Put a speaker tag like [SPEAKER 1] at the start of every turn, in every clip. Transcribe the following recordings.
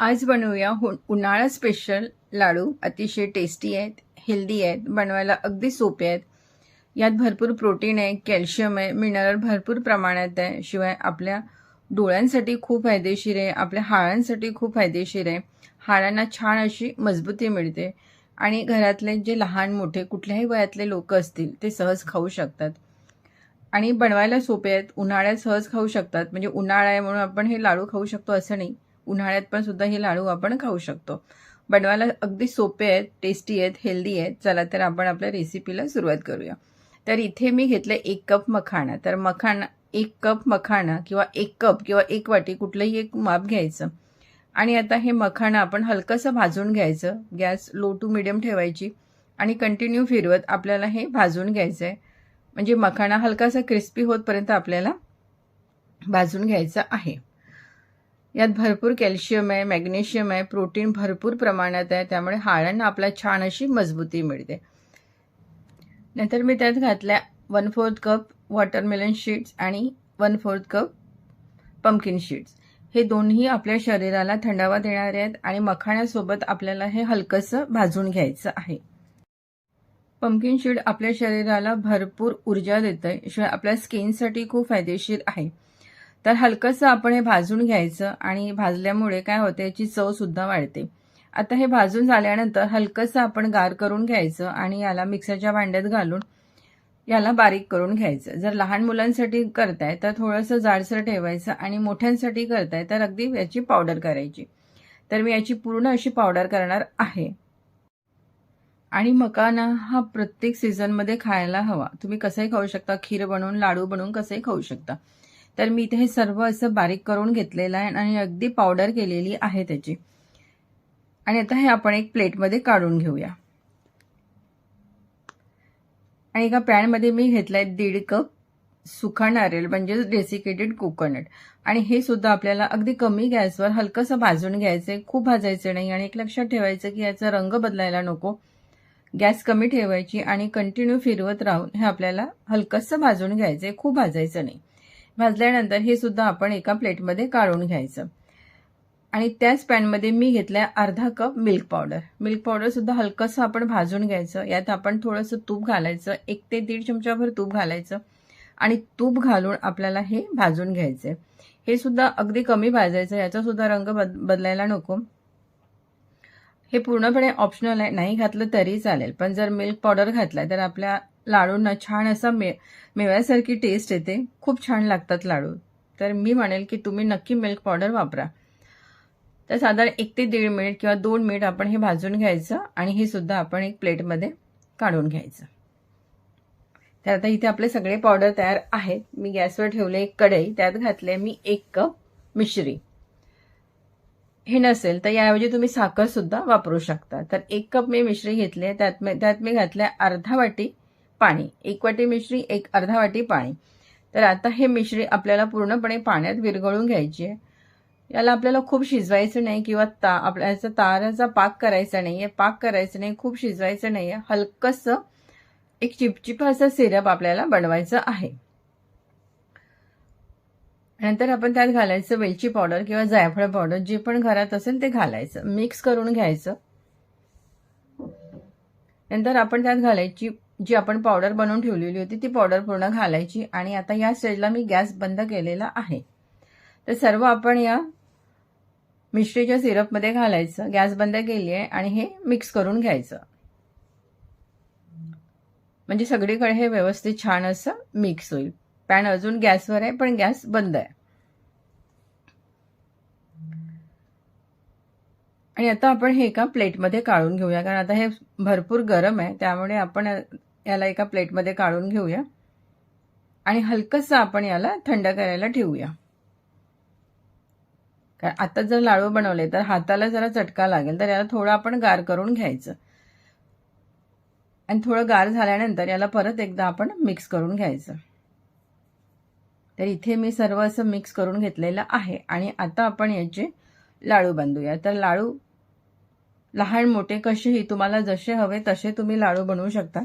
[SPEAKER 1] आज बनवूया उन्हाळा स्पेशल लाडू. अतिशय टेस्टी आहेत हेल्दी आहेत बनवायला अगदी सोपे आहेत. यात भरपूर प्रोटीन आहे कॅल्शियम आहे मिनरल भरपूर प्रमाणात आहे. शिवाय आपल्या डोळ्यांसाठी खूप फायदेशीर आहे आपल्या हाडांसाठी खूप फायदेशीर आहे. हाडांना छान अशी मजबूती मिळते आणि घरातले जे लहान मोठे कुठल्याही वयातले लोक असतील ते सहज खाऊ शकतात. आणि बनवायला सोपे आहेत उन्हाळ्यात सहज खाऊ शकतात. म्हणजे उन्हाळा आहे म्हणून आपण हे लाडू खाऊ शकतो असं नाही. उन्हाळ्यात पण सुद्धा हे लाडू आपण खाऊ शकतो. बनवायला अगदी सोपे आहेत टेस्टी आहेत हेल्दी आहेत. चला तर आपण आपल्या रेसिपीला सुरुवात करूया. तर इथे मी घेतलं एक कप मखाणा. तर मखाणा एक कप मखाणा किंवा एक कप किंवा एक वाटी कुठलंही एक माप घ्यायचं. आणि आता हे मखाणं आपण हलकंसं भाजून घ्यायचं. गॅस लो टू मिडियम ठेवायची. आणि कंटिन्यू फिरवत आपल्याला हे भाजून घ्यायचं आहे म्हणजे मखाणा हलकासा क्रिस्पी होतपर्यंत आपल्याला भाजून घ्यायचा आहे. यात भरपूर कॅल्शियम आहे मॅग्नेशियम आहे प्रोटीन भरपूर प्रमाणात आहे त्यामुळे हाडांना आपला छान अशी मजबूती मिळते. नंतर मी त्यात घातल्या one fourth cup watermelon seeds आणि one fourth cup pumpkin seeds हे दोन्ही आपल्या शरीराला थंडावा देणारे आहेत आणि मखाण्यासोबत आपल्याला हे हलकंसं भाजून घ्यायचं आहे. पम्पकिन शीड आपल्या शरीराला भरपूर ऊर्जा देतं शिवाय आपल्या स्किनसाठी खूप फायदेशीर आहे. तर हलकंसं आपण हे भाजून घ्यायचं आणि भाजल्यामुळे काय होते याची चवसुद्धा वाढते. आता हे भाजून झाल्यानंतर हलकंसं आपण गार करून घ्यायचं आणि याला मिक्सरच्या भांड्यात घालून याला बारीक करून घ्यायचं. जर लहान मुलांसाठी करताय तर थोडंसं जाडसर ठेवायचं आणि मोठ्यांसाठी करताय तर अगदी याची पावडर करायची. तर मी याची पूर्ण अशी पावडर करणार आहे. आणि मकाना हा प्रत्येक सीझनमध्ये खायला हवा. तुम्ही कसंही खाऊ शकता खीर बनवून लाडू बनवून कसंही खाऊ शकता. तर मी इथे हे सर्व असं बारीक करून घेतलेलं आहे आणि अगदी पावडर केलेली आहे त्याची. आणि आता हे आपण एक प्लेटमध्ये काढून घेऊया. आणि एका पॅनमध्ये मी घेतलाय दीड कप सुखा नारळ म्हणजेच डेसिकेटेड कोकोनट आणि हे सुद्धा आपल्याला अगदी कमी गॅसवर हलकंसं भाजून घ्यायचंय खूप भाजायचं नाही आणि एक लक्षात ठेवायचं की याचा रंग बदलायला नको. गॅस कमी ठेवायची आणि कंटिन्यू फिरवत राहून हे आपल्याला हलकंसं भाजून घ्यायचंय खूप भाजायचं नाही. भाजल्यानंतर हे सुद्धा आपण एका प्लेटमध्ये काढून घ्यायचं. आणि त्याच पॅनमध्ये मी घेतलाय अर्धा cup milk powder. Milk powder सुद्धा हलकंसं आपण भाजून घ्यायचं. यात आपण थोडंसं तूप घालायचं. एक ते दीड चमचाभर तूप घालायचं. आणि तूप घालून आपल्याला हे भाजून घ्यायचं हे सुद्धा अगदी कमी भाजायचं. याचा सुद्धा रंग बद बदलायला नको. हे पूर्णपणे ऑप्शनल आहे. नाही घातलं तरी चालेल. पण जर मिल्क पावडर घातला तर आपल्या लाडूंना छान असा मे मेव्यासारखी टेस्ट येते. खूप छान लागतात लाडू. तर मी म्हणेल की तुम्ही नक्की मिल्क पावडर वापरा. तर साधारण एक ते दीड मिनिट किंवा दोन मिनिट आपण हे भाजून घ्यायचं आणि हे सुद्धा आपण एक प्लेटमध्ये काढून घ्यायचं. तर आता इथे आपले सगळे पावडर तयार आहेत. मी गॅसवर ठेवले एक कढई. त्यात घातले मी एक कप मिश्री. हे नसेल तर याऐवजी तुम्ही साखर सुद्धा वापरू शकता. तर एक कप मी मिश्री घेतली त्यात त्यात मी घातल्या अर्धा वाटी पाणी. एक वाटी मिश्री एक अर्धा वाटी पाणी. तर आता हे मिश्री आपल्याला पूर्णपणे पाण्यात विरघळून घ्यायची आहे. याला आपल्याला खूप शिजवायचं नाही किंवा ता आपल्याचा ताराचा पाक करायचा नाही आहे पाक करायचं नाही खूप शिजवायचं नाही आहे हलकंसं एक चिपचिप असं सिरप आपल्याला बनवायचं आहे. नंतर आपण त्यात घालायचं वेलची पावडर किंवा जायफळ पावडर जे पण घरात असेल ते घालायचं. मिक्स करून घ्यायचं. नंतर आपण त्यात घालायची जी आपण पावडर बनवून ठेवलेली होती ती पावडर पूर्ण घालायची आणि आता या स्टेजला मी गॅस बंद केलेला आहे. तर सर्व आपण या मिश्रीच्या सिरपमध्ये घालायचं. गॅस बंद केली आहे आणि हे मिक्स करून घ्यायचं. म्हणजे सगळीकडे हे व्यवस्थित छान असं मिक्स होईल. पॅन अजून गॅसवर आहे पण गॅस बंद आहे. आणि आता आपण हे एका प्लेटमध्ये काढून घेऊया कारण आता हे भरपूर गरम आहे त्यामुळे आपण याला एका प्लेटमध्ये काढून घेऊया. आणि हलकंसं आपण याला थंड करायला ठेवूया. कारण आता जर लाडू बनवले तर हाताला जरा चटका लागेल तर याला थोडं आपण गार करून घ्यायचं. आणि थोडं गार झाल्यानंतर याला परत एकदा आपण मिक्स करून घ्यायचं. तर इथे मी सर्व असं मिक्स करून घेतलेलं आहे. आणि आता आपण याचे लाडू बांधूया तर लाडू लहान मोठे कसेही तुम्हाला जसे हवे तसे तुम्ही लाडू बनवू शकता.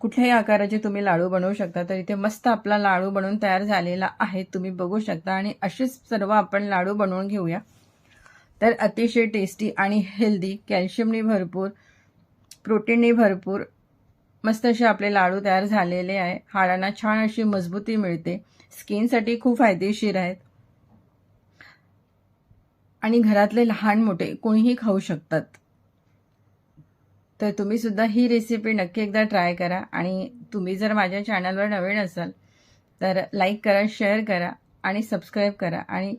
[SPEAKER 1] कुठल्याही आकाराचे तुम्ही लाडू बनवू शकता. तर इथे मस्त आपला लाडू बनवून तयार झालेला आहे. तुम्ही बघू शकता. आणि असेच सर्व आपण लाडू बनवून घेऊया. तर अतिशय टेस्टी आणि हेल्दी कॅल्शियमने भरपूर प्रोटीनने भरपूर मस्त असे आपले लाडू तयार झालेले आहे. हाडांना छान अशी मजबूती मिळते. स्किनसाठी खूप फायदेशीर आहेत. आणि घरातले लहान मोठे कोणीही खाऊ शकतात. तर तुम्ही सुद्धा ही रेसिपी नक्की एकदा ट्राय करा. आणि तुम्ही जर माझ्या चॅनलवर नवीन असाल तर लाईक करा शेअर करा आणि सबस्क्राईब करा. आणि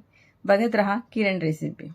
[SPEAKER 1] बघत रहा किरण रेसिपी